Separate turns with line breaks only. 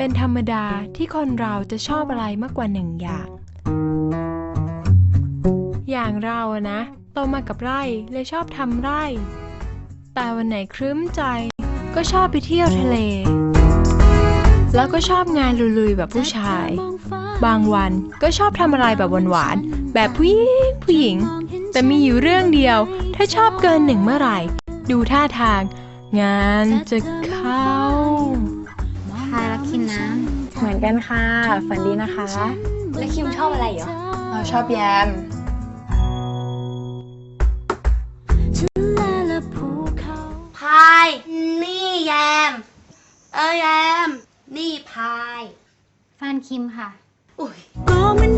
เป็นธรรมดาที่คนเราจะชอบอะไรมากกว่าหนึ่งอย่าง อย่างเรานะโตมากับไร่เลยชอบทำไร่ แต่วันไหนครึ้มใจ ก็ชอบไปเที่ยวทะเล แล้วก็ชอบงานลุยๆแบบผู้ชาย บางวันก็ชอบทำอะไรแบบหวานๆแบบผู้หญิงผู้หญิง แต่มีอยู่เรื่องเดียว ถ้าชอบเกินหนึ่งเมื่อไหร่ ดูท่าทาง งานจะเข้า อนกันค่ะ ฝันดีนะคะ
แล้วคิมชอบอะไรเหรอ
เราชอบแยม
พาย นี่แยม เออแยม นี่พาย
แฟนคิมค่ะ
อุ้ย
ก็มันหอมห